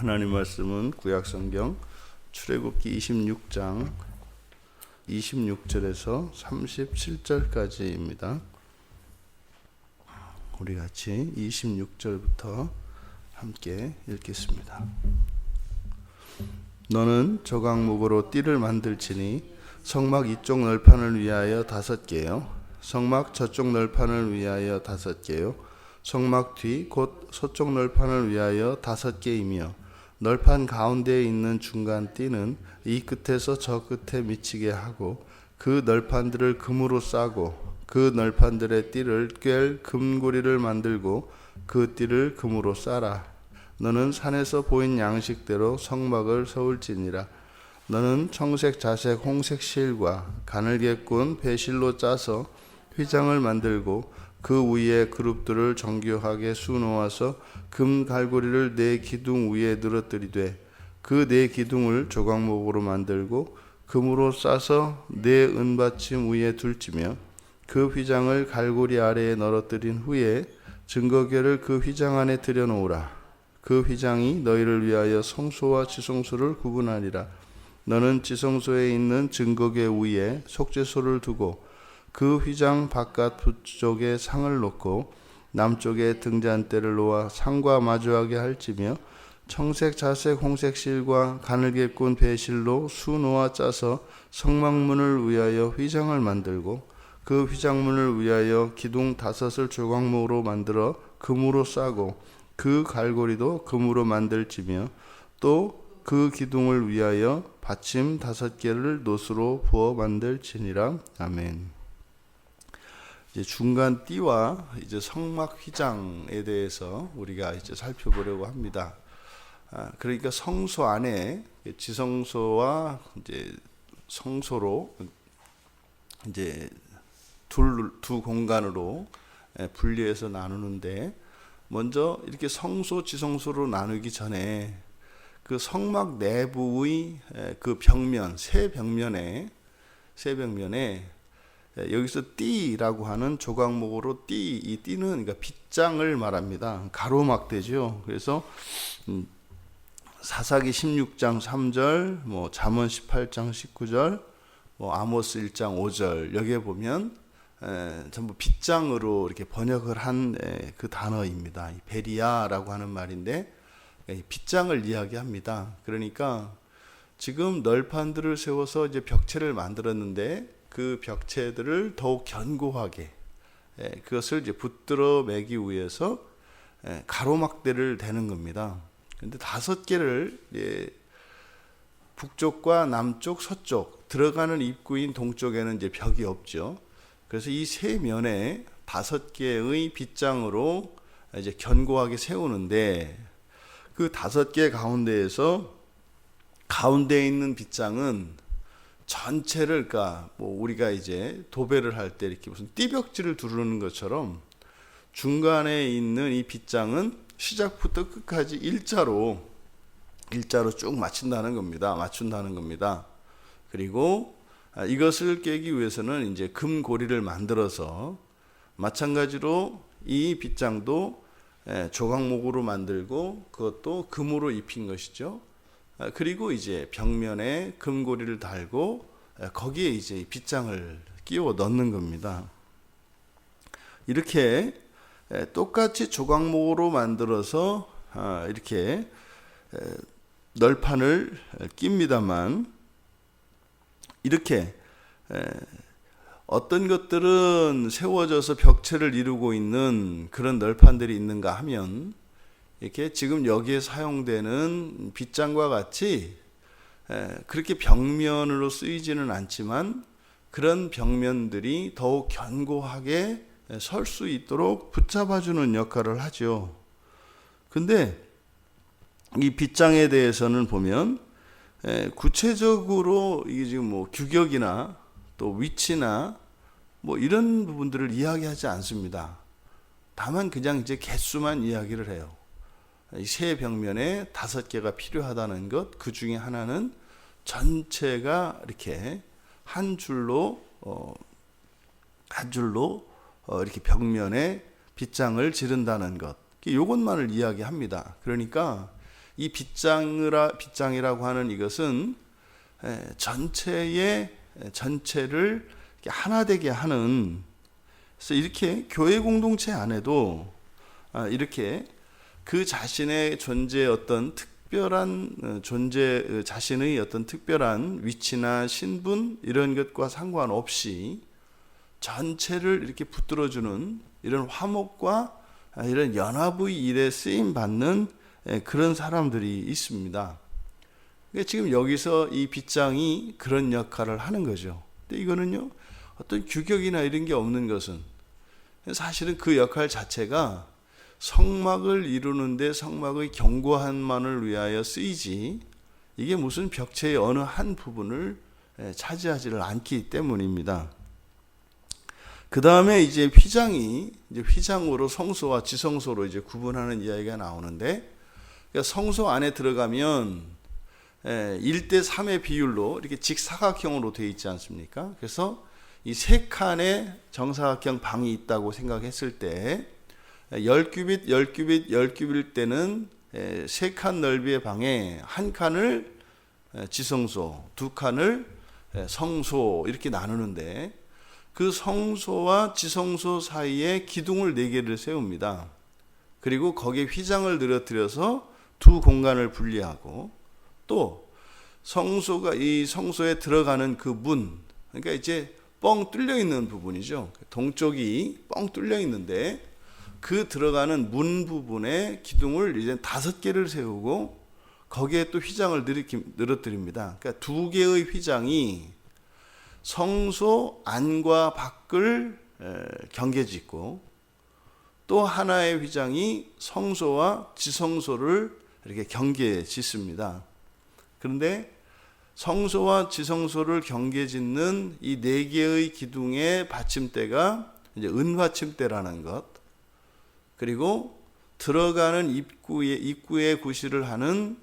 하나님 말씀은 구약 성경 출애굽기 26장 26절에서 37절까지입니다. 우리 같이 26절부터 함께 읽겠습니다. 너는 저강목으로 띠를 만들지니 성막 이쪽 널판을 위하여 다섯 개요. 성막 저쪽 널판을 위하여 다섯 개요. 성막 뒤 곧 서쪽 널판을 위하여 다섯 개이며 널판 가운데에 있는 중간 띠는 이 끝에서 저 끝에 미치게 하고 그 널판들을 금으로 싸고 그 널판들의 띠를 꿰 금고리를 만들고 그 띠를 금으로 싸라. 너는 산에서 보인 양식대로 성막을 서울지니라. 너는 청색, 자색, 홍색 실과 가늘게 꾼 배실로 짜서 휘장을 만들고 그 위에 그룹들을 정교하게 수놓아서 금 갈고리를 네 기둥 위에 늘어뜨리되 그 네 기둥을 조각목으로 만들고 금으로 싸서 네 은받침 위에 둘지며 그 휘장을 갈고리 아래에 널어뜨린 후에 증거궤를 그 휘장 안에 들여놓으라. 그 휘장이 너희를 위하여 성소와 지성소를 구분하리라. 너는 지성소에 있는 증거궤 위에 속죄소를 두고 그 휘장 바깥 북쪽에 상을 놓고 남쪽에 등잔대를 놓아 상과 마주하게 할지며 청색, 자색, 홍색 실과 가늘게 꾼 배실로 수 놓아 짜서 성막문을 위하여 휘장을 만들고 그 휘장문을 위하여 기둥 다섯을 조각목으로 만들어 금으로 싸고 그 갈고리도 금으로 만들지며 또 그 기둥을 위하여 받침 다섯 개를 노수로 부어 만들지니라 아멘. 이제 중간 띠와 이제 성막 휘장에 대해서 우리가 이제 살펴보려고 합니다. 아, 그러니까 성소 안에 지성소와 이제 성소로 이제 둘, 두 공간으로 예, 분리해서 나누는데 먼저 이렇게 성소 지성소로 나누기 전에 그 성막 내부의 예, 그 벽면 세 벽면에 세 벽면에 예, 여기서 띠라고 하는 조각목으로 띠, 이 띠는 그러니까 빗장을 말합니다. 가로막대죠. 그래서 음, 사사기 16장 3절, 뭐 잠언 18장 19절, 뭐 아모스 1장 5절 여기에 보면 에, 전부 빗장으로 이렇게 번역을 한 그 단어입니다. 이 베리아라고 하는 말인데 이 빗장을 이야기합니다. 그러니까 지금 널판들을 세워서 이제 벽체를 만들었는데 그 벽체들을 더욱 견고하게 예, 그것을 이제 붙들어 매기 위해서 예, 가로막대를 대는 겁니다. 근데 다섯 개를 예, 북쪽과 남쪽, 서쪽 들어가는 입구인 동쪽에는 이제 벽이 없죠. 그래서 이 세 면에 다섯 개의 빗장으로 이제 견고하게 세우는데 그 다섯 개 가운데에서 가운데에 있는 빗장은 전체를 그러니까 뭐 우리가 이제 도배를 할 때 이렇게 무슨 띠벽지를 두르는 것처럼 중간에 있는 이 빗장은 시작부터 끝까지 일자로 일자로 쭉 맞춘다는 겁니다. 맞춘다는 겁니다. 그리고 아, 이것을 깨기 위해서는 이제 금고리를 만들어서 마찬가지로 이 빗장도 예, 조각목으로 만들고 그것도 금으로 입힌 것이죠. 아, 그리고 이제 벽면에 금고리를 달고 에, 거기에 이제 빗장을 끼워 넣는 겁니다. 이렇게 에, 똑같이 조각목으로 만들어서 아, 이렇게 에, 널판을 낍니다만 이렇게 어떤 것들은 세워져서 벽체를 이루고 있는 그런 널판들이 있는가 하면 이렇게 지금 여기에 사용되는 빗장과 같이 그렇게 벽면으로 쓰이지는 않지만 그런 벽면들이 더욱 견고하게 설 수 있도록 붙잡아주는 역할을 하죠. 근데 이 빗장에 대해서는 보면 구체적으로 이게 지금 뭐 규격이나 또 위치나 뭐 이런 부분들을 이야기하지 않습니다. 다만 그냥 이제 개수만 이야기를 해요. 이세 벽면에 다섯 개가 필요하다는 것, 그 중에 하나는 전체가 이렇게 한 줄로 어, 한 줄로 어, 이렇게 벽면에 빗장을 지른다는 것. 이것만을 이야기합니다. 그러니까 이 빗장이라 빗장이라고 하는 이것은 에, 전체의 에, 전체를 하나 되게 하는 그래서 이렇게 교회 공동체 안에도 아, 이렇게 그 자신의 존재 어떤 특별한 어, 존재 어, 자신의 어떤 특별한 위치나 신분 이런 것과 상관없이 전체를 이렇게 붙들어주는 이런 화목과 아, 이런 연합의 일에 쓰임 받는 예, 그런 사람들이 있습니다. 그러니까 지금 여기서 이 빗장이 그런 역할을 하는 거죠. 근데 이거는요 어떤 규격이나 이런 게 없는 것은 사실은 그 역할 자체가 성막을 이루는데 성막의 견고함만을 위하여 쓰이지 이게 무슨 벽체의 어느 한 부분을 예, 차지하지를 않기 때문입니다. 그 다음에 이제 휘장이 이제 휘장으로 성소와 지성소로 이제 구분하는 이야기가 나오는데 그러니까 성소 안에 들어가면 1대 3의 비율로 이렇게 직사각형으로 되어 있지 않습니까? 그래서 이 세 칸의 정사각형 방이 있다고 생각했을 때 10규빗, 10규빗, 10규빗일 때는 세 칸 넓이의 방에 한 칸을 지성소, 두 칸을 성소 이렇게 나누는데 그 성소와 지성소 사이에 기둥을 네 개를 세웁니다. 그리고 거기에 휘장을 늘어뜨려서 두 공간을 분리하고 또 성소가 이 성소에 들어가는 그 문, 그러니까 이제 뻥 뚫려 있는 부분이죠. 동쪽이 뻥 뚫려 있는데 그 들어가는 문 부분에 기둥을 이제 다섯 개를 세우고 거기에 또 휘장을 늘어뜨립니다. 그러니까 두 개의 휘장이 성소 안과 밖을 경계짓고 또 하나의 휘장이 성소와 지성소를 이렇게 경계짓습니다. 그런데 성소와 지성소를 경계짓는 이 네 개의 기둥의 받침대가 이제 은받침대라는 것, 그리고 들어가는 입구에 입구에 구실을 하는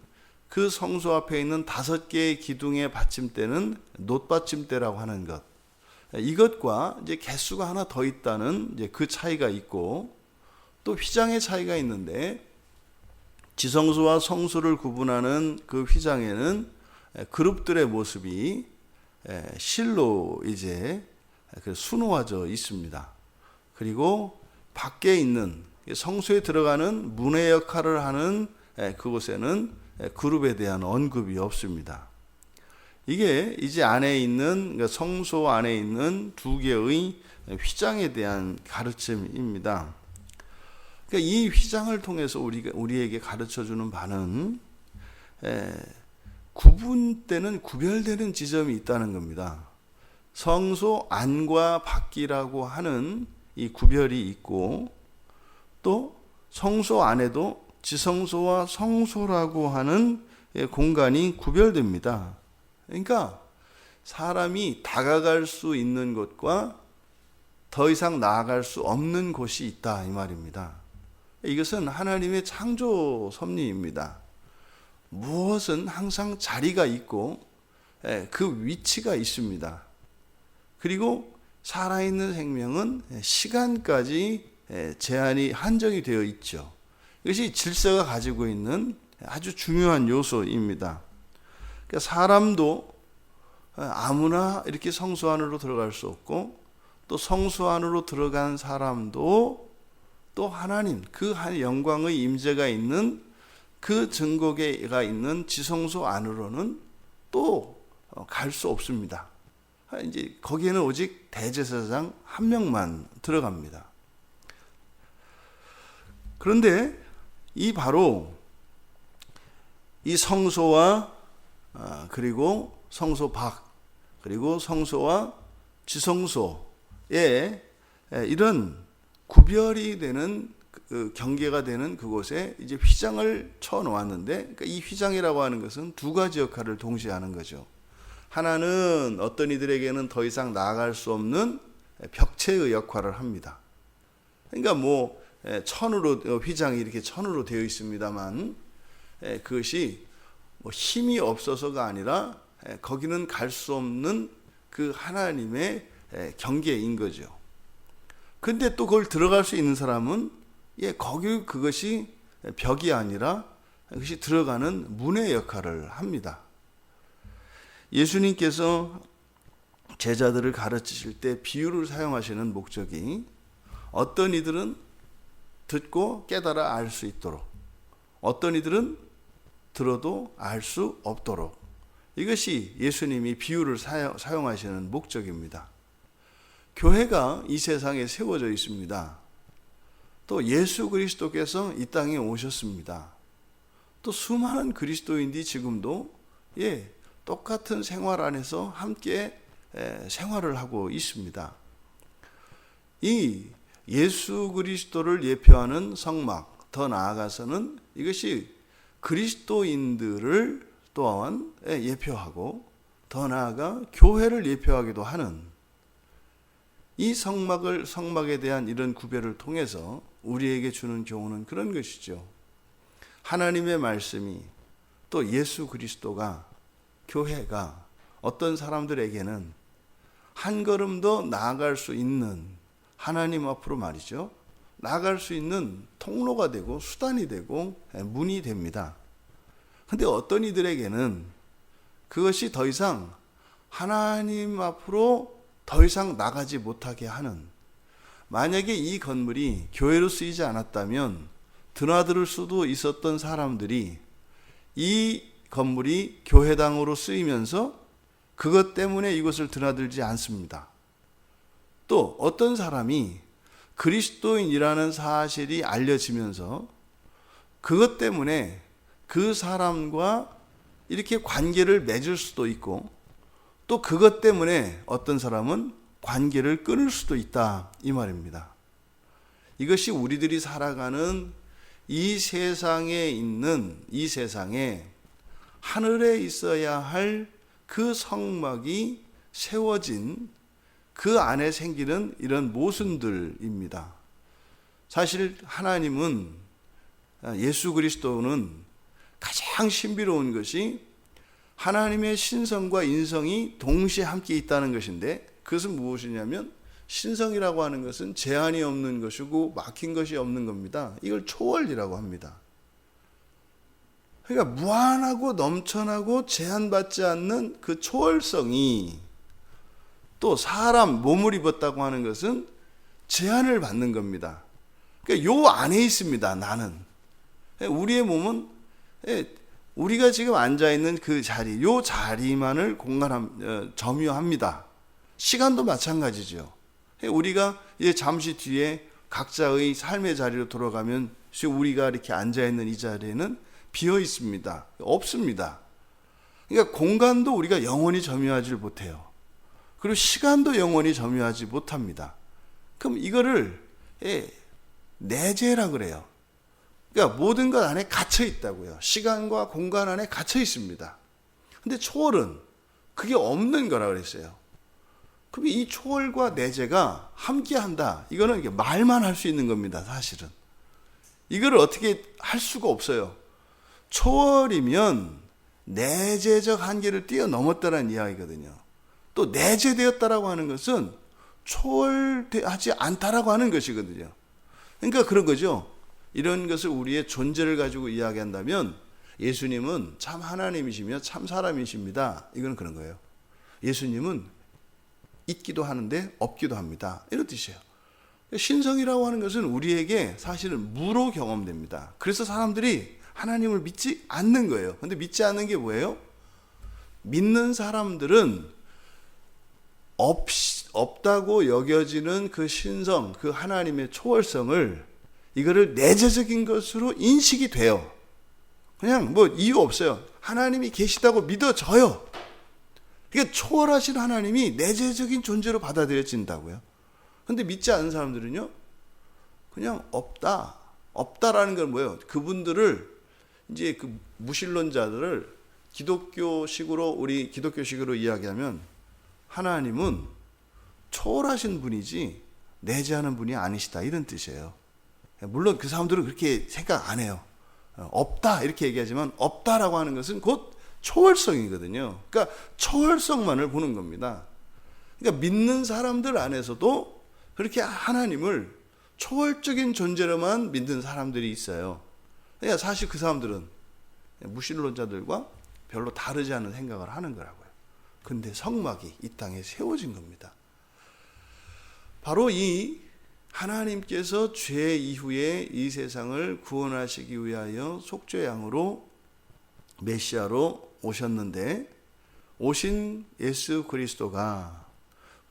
그 성소 앞에 있는 다섯 개의 기둥의 받침대는 놋받침대라고 하는 것. 이것과 이제 개수가 하나 더 있다는 이제 그 차이가 있고 또 휘장의 차이가 있는데 지성소와 성소를 구분하는 그 휘장에는 그룹들의 모습이 실로 이제 그 수놓아져 있습니다. 그리고 밖에 있는 성소에 들어가는 문의 역할을 하는 그곳에는 그룹에 대한 언급이 없습니다. 이게 이제 안에 있는 그러니까 성소 안에 있는 두 개의 휘장에 대한 가르침입니다. 그러니까 이 휘장을 통해서 우리가 우리에게 가르쳐 주는 바는 에, 구분되는 구별되는 지점이 있다는 겁니다. 성소 안과 밖이라고 하는 이 구별이 있고 또 성소 안에도 지성소와 성소라고 하는 공간이 구별됩니다. 그러니까 사람이 다가갈 수 있는 곳과 더 이상 나아갈 수 없는 곳이 있다 이 말입니다. 이것은 하나님의 창조 섭리입니다. 무엇은 항상 자리가 있고 그 위치가 있습니다. 그리고 살아있는 생명은 시간까지 제한이 한정이 되어 있죠. 이것이 질서가 가지고 있는 아주 중요한 요소입니다. 그러니까 사람도 아무나 이렇게 성수 안으로 들어갈 수 없고 또 성수 안으로 들어간 사람도 또 하나님 그 한 영광의 임재가 있는 그 증거계가 있는 지성소 안으로는 또 갈 수 없습니다. 이제 거기에는 오직 대제사장 한 명만 들어갑니다. 그런데 이 바로 이 성소와 아, 그리고 성소 밖 그리고 성소와 지성소에 이런 구별이 되는 그 경계가 되는 그곳에 이제 휘장을 쳐 놓았는데 그러니까 이 휘장이라고 하는 것은 두 가지 역할을 동시에 하는 거죠. 하나는 어떤 이들에게는 더 이상 나아갈 수 없는 벽체의 역할을 합니다. 그러니까 뭐 천으로 어, 휘장이 이렇게 천으로 되어 있습니다만 그것이 뭐 힘이 없어서가 아니라 거기는 갈 수 없는 그 하나님의 경계인 거죠. 근데 또 그걸 들어갈 수 있는 사람은 예, 거기 그것이 벽이 아니라 그것이 들어가는 문의 역할을 합니다. 예수님께서 제자들을 가르치실 때 비유를 사용하시는 목적이 어떤 이들은 듣고 깨달아 알 수 있도록 어떤 이들은 들어도 알 수 없도록 이것이 예수님이 비유를 사용, 하시는 목적입니다. 교회가 이 세상에 세워져 있습니다. 또 예수 그리스도께서 이 땅에 오셨습니다. 또 수많은 그리스도인들이 지금도 예, 똑같은 생활 안에서 함께 생활을 하고 있습니다. 이 예수 그리스도를 예표하는 성막, 더 나아가서는 이것이 그리스도인들을 또한 예표하고 더 나아가 교회를 예표하기도 하는 이 성막을 성막에 대한 이런 구별을 통해서 우리에게 주는 교훈은 그런 것이죠. 하나님의 말씀이 또 예수 그리스도가 교회가 어떤 사람들에게는 한 걸음 더 나아갈 수 있는 하나님 앞으로 말이죠. 나아갈 수 있는 통로가 되고 수단이 되고 문이 됩니다. 근데 어떤 이들에게는 그것이 더 이상 하나님 앞으로 더 이상 나가지 못하게 하는 만약에 이 건물이 교회로 쓰이지 않았다면 드나들 수도 있었던 사람들이 이 건물이 교회당으로 쓰이면서 그것 때문에 이것을 드나들지 않습니다. 또 어떤 사람이 그리스도인이라는 사실이 알려지면서 그것 때문에 그 사람과 이렇게 관계를 맺을 수도 있고 또 그것 때문에 어떤 사람은 관계를 끊을 수도 있다 이 말입니다. 이것이 우리들이 살아가는 이 세상에 있는 이 세상에 하늘에 있어야 할 그 성막이 세워진 그 안에 생기는 이런 모순들입니다. 사실 하나님은 예수 그리스도는 가장 신비로운 것이 하나님의 신성과 인성이 동시에 함께 있다는 것인데 그것은 무엇이냐면 신성이라고 하는 것은 제한이 없는 것이고 막힌 것이 없는 겁니다. 이걸 초월이라고 합니다. 그러니까 무한하고 넘쳐나고 제한받지 않는 그 초월성이 또 사람 몸을 입었다고 하는 것은 제한을 받는 겁니다. 그러니까 요 안에 있습니다. 나는 우리의 몸은 예, 우리가 지금 앉아 있는 그 자리, 요 자리만을 공간함 어, 점유합니다. 시간도 마찬가지죠. 예, 우리가 이제 잠시 뒤에 각자의 삶의 자리로 돌아가면 우리가 이렇게 앉아 있는 이 자리에는 비어 있습니다. 없습니다. 그러니까 공간도 우리가 영원히 점유하지 못해요. 그리고 시간도 영원히 점유하지 못합니다. 그럼 이거를 예, 내재라 그래요. 그러니까 모든 것 안에 갇혀 있다고요. 시간과 공간 안에 갇혀 있습니다. 근데 초월은 그게 없는 거라 그랬어요. 그럼 이 초월과 내재가 함께 한다. 이거는 말만 할 수 있는 겁니다, 사실은. 이거를 어떻게 할 수가 없어요. 초월이면 내재적 한계를 뛰어넘었다는 이야기거든요. 또 내재되었다라고 하는 것은 초월하지 않다라고 하는 것이거든요. 그러니까 그런 거죠. 이런 것을 우리의 존재를 가지고 이야기한다면 예수님은 참 하나님이시며 참 사람이십니다. 이건 그런 거예요. 예수님은 있기도 하는데 없기도 합니다. 이런 뜻이에요. 신성이라고 하는 것은 우리에게 사실은 무로 경험됩니다. 그래서 사람들이 하나님을 믿지 않는 거예요. 근데 믿지 않는 게 뭐예요? 믿는 사람들은 없, 없다고 여겨지는 그 신성, 그 하나님의 초월성을 이거를 내재적인 것으로 인식이 돼요. 그냥 뭐 이유 없어요. 하나님이 계시다고 믿어져요. 그러니까 초월하신 하나님이 내재적인 존재로 받아들여진다고요. 근데 믿지 않는 사람들은요, 그냥 없다. 없다라는 건 뭐예요? 그분들을 이제 그 무신론자들을 기독교식으로 우리 기독교식으로 이야기하면 하나님은 초월하신 분이지 내재하는 분이 아니시다 이런 뜻이에요. 물론 그 사람들은 그렇게 생각 안 해요. 없다 이렇게 얘기하지만 없다라고 하는 것은 곧 초월성이거든요. 그러니까 초월성만을 보는 겁니다. 그러니까 믿는 사람들 안에서도 그렇게 하나님을 초월적인 존재로만 믿는 사람들이 있어요. 그러니까 사실 그 사람들은 무신론자들과 별로 다르지 않은 생각을 하는 거라고요. 근데 성막이 이 땅에 세워진 겁니다. 바로 이 하나님께서 죄 이후에 이 세상을 구원하시기 위하여 속죄양으로 메시아로 오셨는데 오신 예수 그리스도가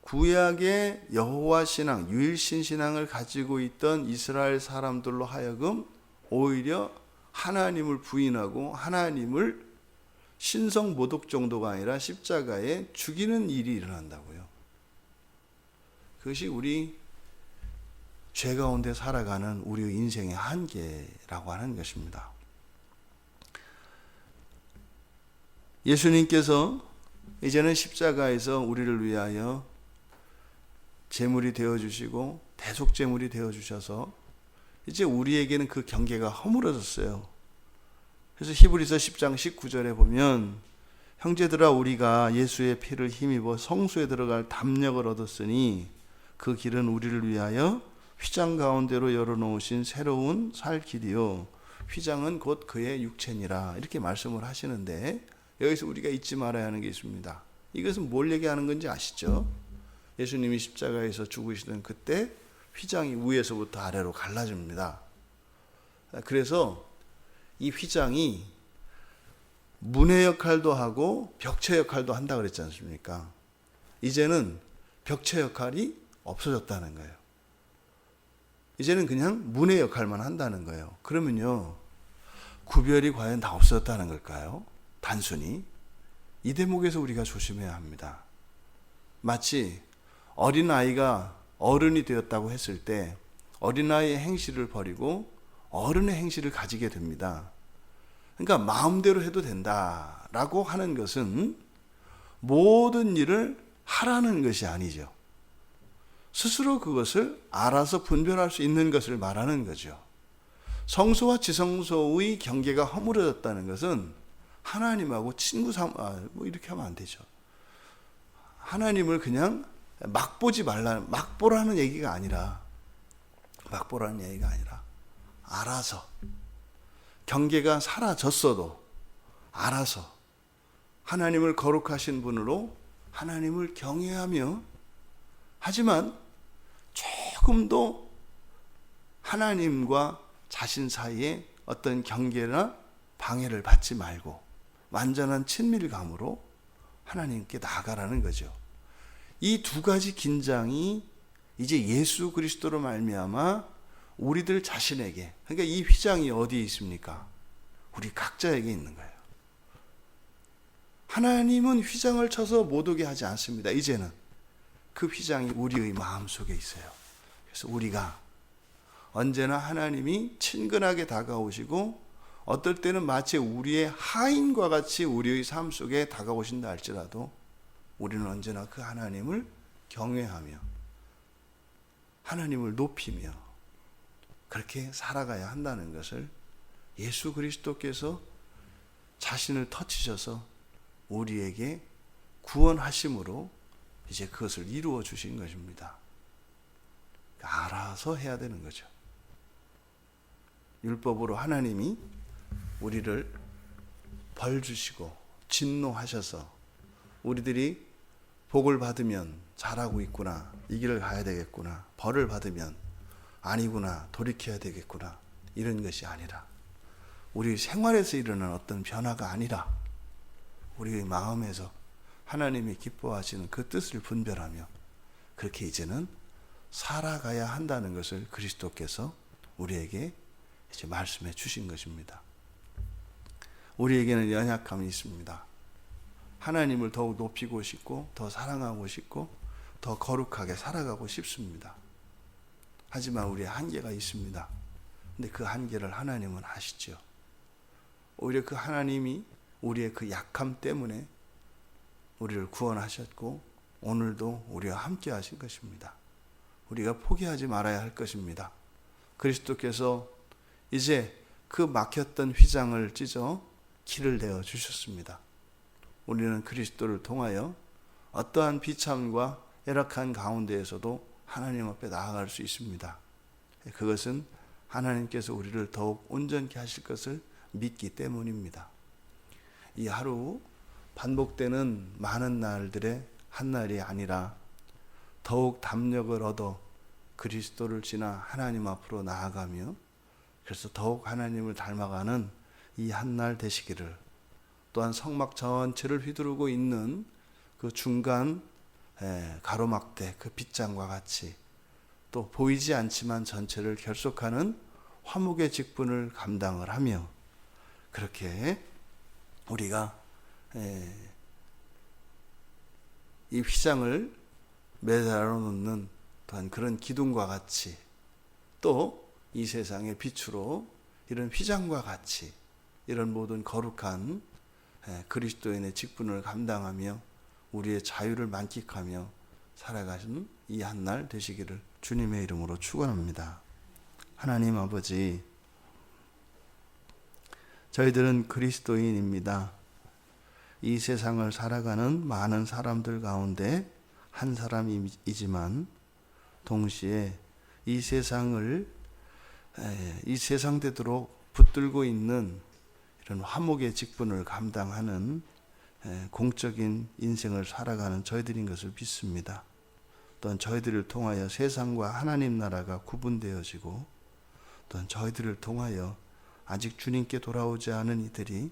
구약의 여호와 신앙, 유일신 신앙을 가지고 있던 이스라엘 사람들로 하여금 오히려 하나님을 부인하고 하나님을 신성 모독 정도가 아니라 십자가에 죽이는 일이 일어난다고요. 그것이 우리 죄 가운데 살아가는 우리의 인생의 한계라고 하는 것입니다. 예수님께서 이제는 십자가에서 우리를 위하여 제물이 되어 주시고 대속 제물이 되어 주셔서 이제 우리에게는 그 경계가 허물어졌어요. 그래서 히브리서 10장 19절에 보면 형제들아 우리가 예수의 피를 힘입어 성소에 들어갈 담력을 얻었으니 그 길은 우리를 위하여 휘장 가운데로 열어놓으신 새로운 살 길이요 휘장은 곧 그의 육체니라 이렇게 말씀을 하시는데 여기서 우리가 잊지 말아야 하는 게 있습니다. 이것은 뭘 얘기하는 건지 아시죠? 예수님이 십자가에서 죽으시던 그때 휘장이 위에서부터 아래로 갈라집니다. 그래서 이 휘장이 문의 역할도 하고 벽체 역할도 한다 그랬지 않습니까? 이제는 벽체 역할이 없어졌다는 거예요. 이제는 그냥 문의 역할만 한다는 거예요. 그러면요, 구별이 과연 다 없어졌다는 걸까요? 단순히. 이 대목에서 우리가 조심해야 합니다. 마치 어린아이가 어른이 되었다고 했을 때 어린아이의 행실을 버리고 어른의 행실을 가지게 됩니다. 그러니까 마음대로 해도 된다라고 하는 것은 모든 일을 하라는 것이 아니죠. 스스로 그것을 알아서 분별할 수 있는 것을 말하는 거죠. 성소와 지성소의 경계가 허물어졌다는 것은 하나님하고 친구 삼, 아, 뭐 이렇게 하면 안 되죠. 하나님을 그냥 막 보지 말라, 막 보라는 얘기가 아니라, 막 보라는 얘기가 아니라, 알아서, 경계가 사라졌어도, 알아서, 하나님을 거룩하신 분으로 하나님을 경외하며, 하지만 조금도 하나님과 자신 사이에 어떤 경계나 방해를 받지 말고, 완전한 친밀감으로 하나님께 나아가라는 거죠. 이 두 가지 긴장이 이제 예수 그리스도로 말미암아 우리들 자신에게 그러니까 이 휘장이 어디에 있습니까? 우리 각자에게 있는 거예요. 하나님은 휘장을 쳐서 못 오게 하지 않습니다. 이제는 그 휘장이 우리의 마음 속에 있어요. 그래서 우리가 언제나 하나님이 친근하게 다가오시고 어떨 때는 마치 우리의 하인과 같이 우리의 삶 속에 다가오신다 할지라도 우리는 언제나 그 하나님을 경외하며 하나님을 높이며 그렇게 살아가야 한다는 것을 예수 그리스도께서 자신을 터치셔서 우리에게 구원하심으로 이제 그것을 이루어 주신 것입니다. 알아서 해야 되는 거죠. 율법으로 하나님이 우리를 벌 주시고 진노하셔서 우리들이 복을 받으면 잘하고 있구나. 이 길을 가야 되겠구나. 벌을 받으면 아니구나. 돌이켜야 되겠구나. 이런 것이 아니라 우리 생활에서 일어난 어떤 변화가 아니라 우리의 마음에서 하나님이 기뻐하시는 그 뜻을 분별하며 그렇게 이제는 살아가야 한다는 것을 그리스도께서 우리에게 이제 말씀해 주신 것입니다. 우리에게는 연약함이 있습니다. 하나님을 더욱 높이고 싶고 더 사랑하고 싶고 더 거룩하게 살아가고 싶습니다. 하지만 우리의 한계가 있습니다. 근데 그 한계를 하나님은 아시죠. 오히려 그 하나님이 우리의 그 약함 때문에 우리를 구원하셨고 오늘도 우리와 함께 하신 것입니다. 우리가 포기하지 말아야 할 것입니다. 그리스도께서 이제 그 막혔던 휘장을 찢어 길을 내어 주셨습니다. 우리는 그리스도를 통하여 어떠한 비참과 열악한 가운데에서도 하나님 앞에 나아갈 수 있습니다. 그것은 하나님께서 우리를 더욱 온전케 하실 것을 믿기 때문입니다. 이 하루 반복되는 많은 날들의 한 날이 아니라 더욱 담력을 얻어 그리스도를 지나 하나님 앞으로 나아가며 그래서 더욱 하나님을 닮아가는 이 한 날 되시기를 또한 성막 전체를 휘두르고 있는 그 중간 에, 가로막대 그 빗장과 같이 또 보이지 않지만 전체를 결속하는 화목의 직분을 감당을 하며 그렇게 우리가 에, 이 휘장을 매달아 놓는 또한 그런 기둥과 같이 또 이 세상의 빛으로 이런 휘장과 같이 이런 모든 거룩한 에, 그리스도인의 직분을 감당하며 우리의 자유를 만끽하며 살아가시는 이 한 날 되시기를 주님의 이름으로 축원합니다. 하나님 아버지 저희들은 그리스도인입니다. 이 세상을 살아가는 많은 사람들 가운데 한 사람이지만 동시에 이 세상을 에, 이 세상 되도록 붙들고 있는 이런 화목의 직분을 감당하는 에, 공적인 인생을 살아가는 저희들인 것을 믿습니다. 또한 저희들을 통하여 세상과 하나님 나라가 구분되어지고 또한 저희들을 통하여 아직 주님께 돌아오지 않은 이들이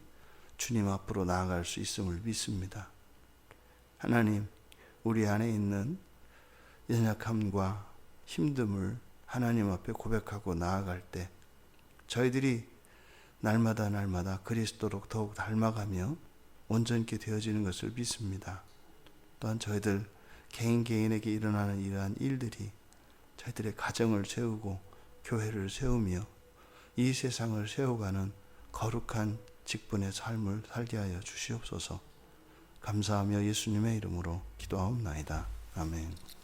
주님 앞으로 나아갈 수 있음을 믿습니다. 하나님, 우리 안에 있는 연약함과 힘듦을 하나님 앞에 고백하고 나아갈 때 저희들이 날마다 날마다 그리스도로 더욱 닮아가며 온전케 되어지는 것을 믿습니다. 또한 저희들 개인 개인에게 일어나는 이러한 일들이 저희들의 가정을 세우고 교회를 세우며 이 세상을 세워가는 거룩한 직분의 삶을 살게 하여 주시옵소서. 감사하며 예수님의 이름으로 기도하옵나이다. 아멘.